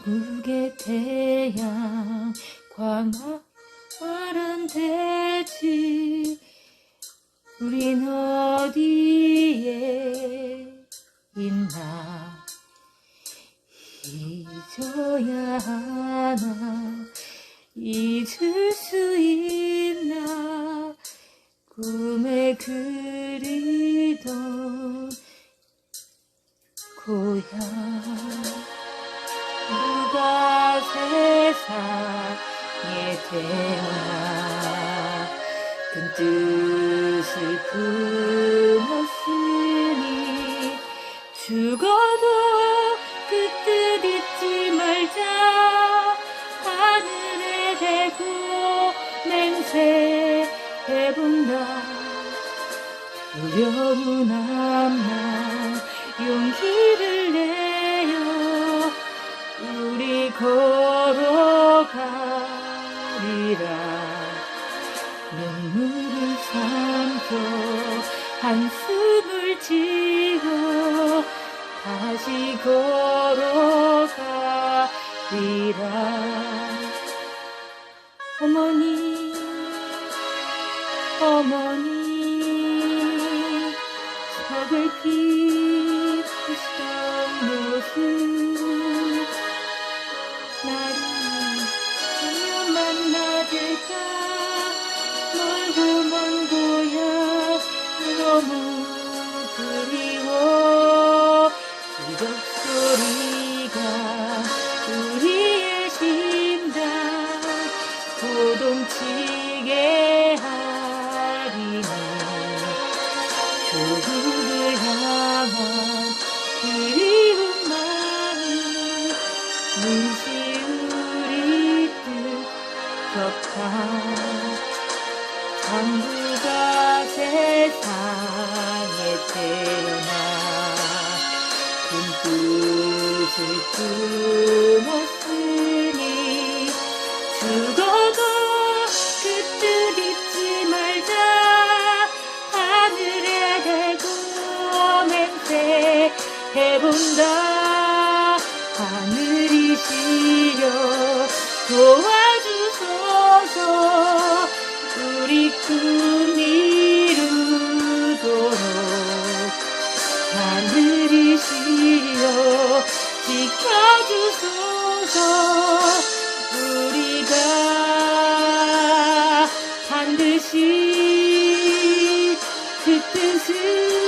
자국의 태양 광활한 대지. 우린 어디에 있나? 잊어야 하나? 잊을 수 있나? 꿈에 그리던 고향 세상에 태어나 큰 뜻을 품었으니 죽어도 그 뜻 잊지 말자. 하늘에 대고 맹세해본다. 두려운 앞날 가리라. 눈물을 삼켜 한숨을 지어 다시 걸어가리라. 어머니 어머니 서글피 뜨겁다 장부가 세상에 태어나 큰 뜻을 품었으니 죽어도 그뜻 잊지 말자 하늘에 대고 맹세 해본다. 하늘 우리가 반드시 그 뜻을